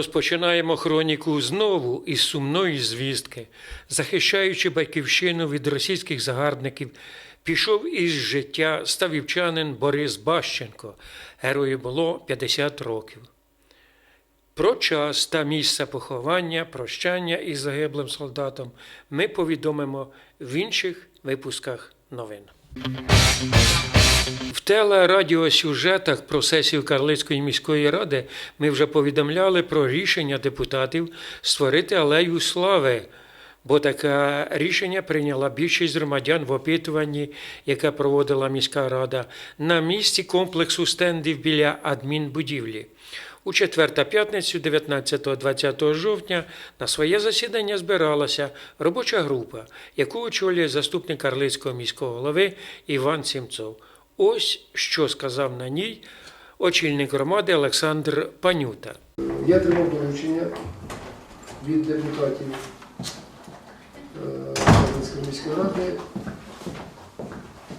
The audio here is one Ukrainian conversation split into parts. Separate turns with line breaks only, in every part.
Розпочинаємо хроніку знову із сумної звістки. Захищаючи батьківщину від російських загарбників, пішов із життя ставівчанин Борис Бащенко. Герою було 50 років. Про час та місце поховання, прощання із загиблим солдатом ми повідомимо в інших випусках новин. В телерадіосюжетах про сесію Карлицької міської ради ми вже повідомляли про рішення депутатів створити алею слави, бо таке рішення прийняла більшість громадян в опитуванні, яке проводила міська рада, на місці комплексу стендів біля адмінбудівлі. У четвер та п'ятницю, 19-20 жовтня, на своє засідання збиралася робоча група, яку очолює заступник Карлицького міського голови Іван Сімцов. Ось що сказав на ній очільник громади Олександр Панюта.
Я отримав доручення від депутатів е, міської ради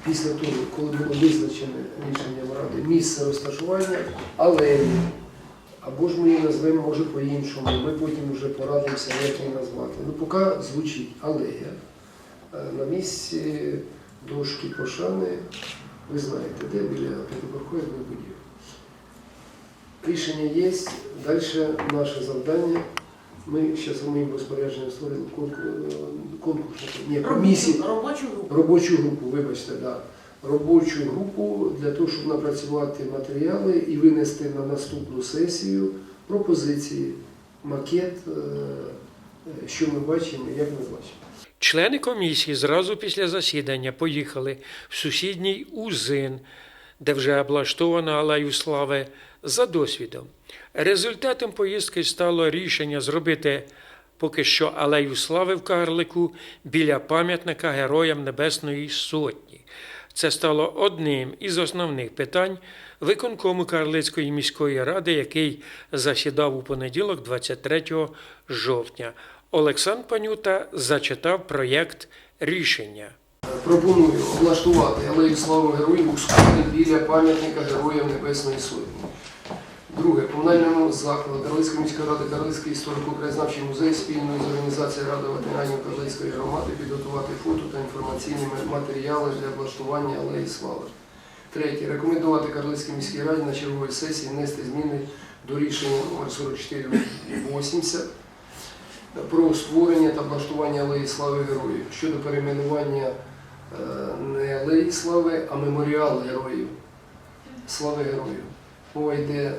після того, коли було визначене рішенням ради місце розташування алеї, або ж ми її назвемо може по-іншому, ми потім вже порадимося, як її назвати. Ну, поки звучить алея е, на місці дошки пошани, ви знаєте, де біля п'ятиповерхової будівлі. Рішення є. Далі наше завдання. Ми зараз моїм розпорядженням створили конкурс, конкурс ні, комісію,
Робочу групу.
робочу групу, вибачте, да. робочу групу для того, щоб напрацювати матеріали і винести на наступну сесію пропозиції, макет, е, е, що ми бачимо, як ми бачимо.
Члени комісії зразу після засідання поїхали в сусідній Узин, де вже облаштовано алею слави за досвідом. Результатом поїздки стало рішення зробити поки що алею слави в Карлику біля пам'ятника Героям Небесної Сотні. Це стало одним із основних питань виконкому Карлицької міської ради, який засідав у понеділок, 23 жовтня. Олександр Панюта зачитав проєкт рішення.
Пропоную облаштувати алею слави героїв у школі біля пам'ятника Героям Небесної Сотні. Друге, комунальному закладу Карлицької міської ради Карлицький історико-краєзнавчий музей спільно з організацією Ради ветеранів Карлицької громади підготувати фото та інформаційні матеріали для облаштування алеї слави. Третє. Рекомендувати Карлицькій міській раді на черговій сесії внести зміни до рішення номер 4480 про створення та облаштування алеї слави героїв щодо перейменування е, не алеї слави, а меморіал героїв. Слави героїв. Мова йде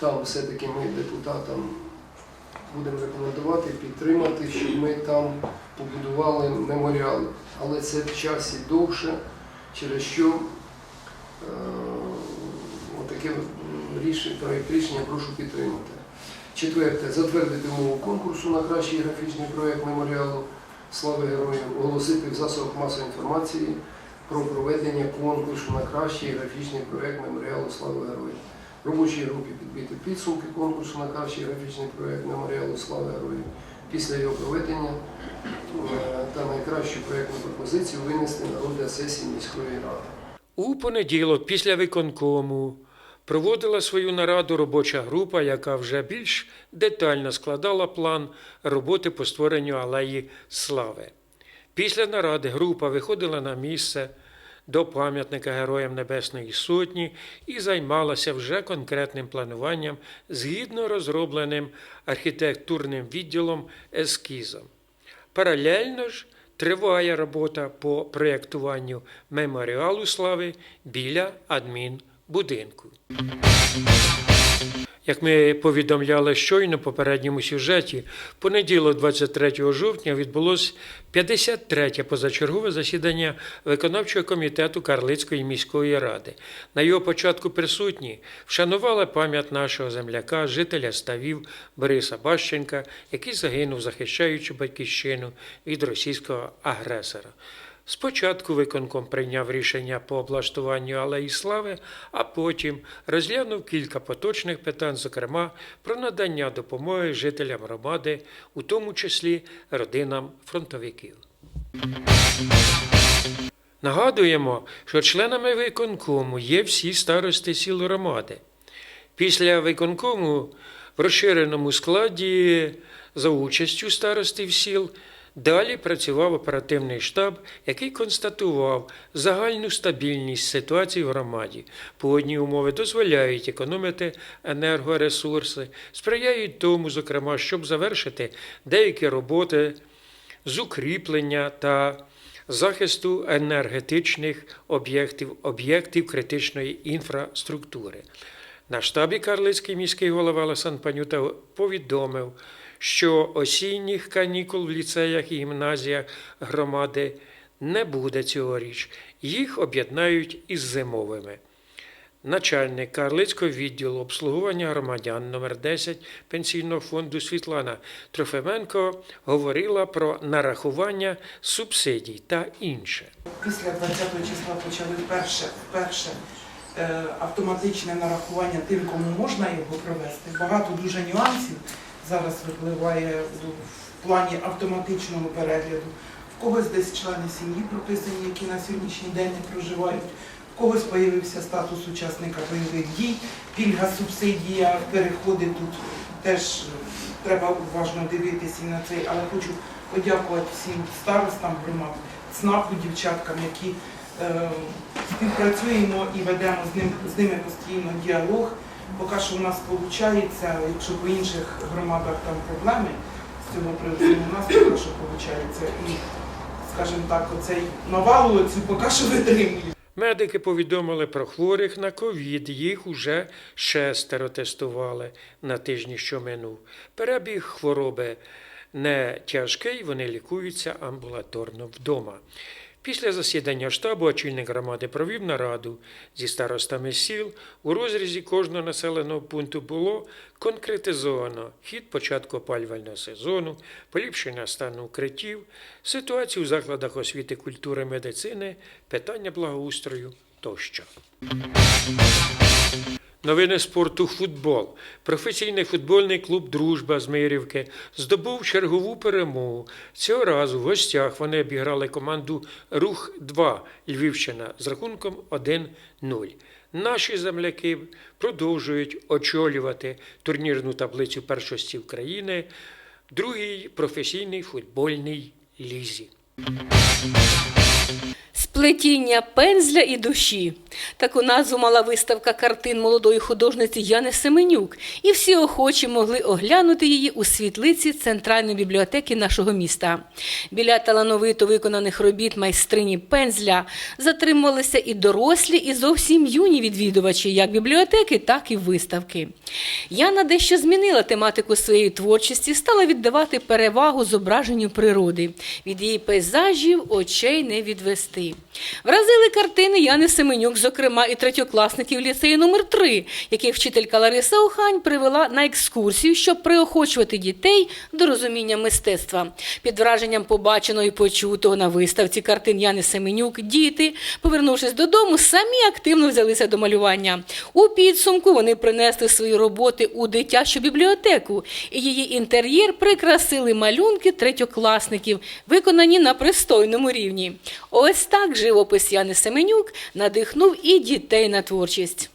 там все-таки ми депутатам будемо рекомендувати підтримати, щоб ми там побудували меморіал. Але це в часі довше, через що е, отаке рішення, проект рішення прошу підтримати. Четверте, затвердити умову конкурсу на кращий графічний проєкт меморіалу Слави Героїв, оголосити в засобах масової інформації про проведення конкурсу на кращий графічний проєкт меморіалу Слави Героїв. Робочій групі підбити підсумки конкурсу на кращий графічний проєкт меморіалу Слави Героїв. Після його проведення е, та найкращу проєктну пропозицію винести на розгляд сесії міської ради.
У понеділок, після виконкому, проводила свою нараду робоча група, яка вже більш детально складала план роботи по створенню алеї слави. Після наради група виходила на місце до пам'ятника Героям Небесної Сотні і займалася вже конкретним плануванням згідно розробленим архітектурним відділом ескізом. Паралельно ж триває робота по проєктуванню меморіалу слави біля адмінбудинку. Як ми повідомляли щойно в попередньому сюжеті, понеділок, 23 жовтня, відбулось 53-те позачергове засідання виконавчого комітету Карлицької міської ради. На його початку присутні вшанували пам'ять нашого земляка, жителя ставів Бориса Бащенка, який загинув, захищаючи батьківщину від російського агресора. Спочатку виконком прийняв рішення по облаштуванню алеї слави, а потім розглянув кілька поточних питань, зокрема про надання допомоги жителям громади, у тому числі родинам фронтовиків. Нагадуємо, що членами виконкому є всі старости сіл громади. Після виконкому в розширеному складі за участю старостів сіл. Далі працював оперативний штаб, який констатував загальну стабільність ситуації в громаді. Погодні умови дозволяють економити енергоресурси, сприяють тому, зокрема, щоб завершити деякі роботи з укріплення та захисту енергетичних об'єктів, об'єктів критичної інфраструктури. На штабі Карлицький міський голова Олександр Панюта повідомив, що осінніх канікул в ліцеях і гімназіях громади не буде цьогоріч. Їх об'єднають із зимовими. Начальник Карлицького відділу обслуговування громадян номер 10 Пенсійного фонду Світлана Трофименко говорила про нарахування субсидій та інше.
Після 20 числа почали вперше, вперше автоматичне нарахування тим, кому можна його провести. Багато дуже нюансів зараз випливає в плані автоматичного перегляду. В когось десь члени сім'ї прописані, які на сьогоднішній день не проживають. В когось з'явився статус учасника бойових дій, пільга, субсидія, переходи тут теж е, треба уважно дивитися на цей, але хочу подякувати всім старостам громад, ЦНАПу, дівчаткам, які е, співпрацюємо і ведемо з, ним, з ними постійно діалог. Поки що у нас виходить, якщо по інших громадах там проблеми з цього приводу, у нас поки що виходить. І, скажімо так, оцей навалу цю поки що витримуємо.
Медики повідомили про хворих на ковід. Їх уже шестеро тестували на тижні, що минув. Перебіг хвороби не тяжкий, вони лікуються амбулаторно вдома. Після засідання штабу очільник громади провів нараду зі старостами сіл. У розрізі кожного населеного пункту було конкретизовано хід початку опалювального сезону, поліпшення стану укриттів, ситуацію в закладах освіти, культури, медицини, питання благоустрою тощо. Новини спорту футбол. Професійний футбольний клуб Дружба з Мирівки здобув чергову перемогу. Цього разу в гостях вони обіграли команду Рух 2 Львівщина з рахунком 1-0. Наші земляки продовжують очолювати турнірну таблицю першості України другій професійній футбольній лізі.
Сплетіння пензля і душі. Таку назву мала виставка картин молодої художниці Яни Семенюк, і всі охочі могли оглянути її у світлиці Центральної бібліотеки нашого міста. Біля талановито виконаних робіт майстрині пензля затримувалися і дорослі, і зовсім юні відвідувачі як бібліотеки, так і виставки. Яна дещо змінила тематику своєї творчості, стала віддавати перевагу зображенню природи. Від її пейзажів очей не відвести. Вразили картини Яни Семенюк, зокрема і третьокласників ліцею номер 3 яких вчителька Лариса Охань привела на екскурсію, щоб приохочувати дітей до розуміння мистецтва. Під враженням побаченого і почутого на виставці картин Яни Семенюк, діти, повернувшись додому, самі активно взялися до малювання. У підсумку вони принесли свої роботи у дитячу бібліотеку, і її інтер'єр прикрасили малюнки третьокласників, виконані на пристойному рівні. Ось так живопис Яни Семенюк надихнув і дітей на творчість.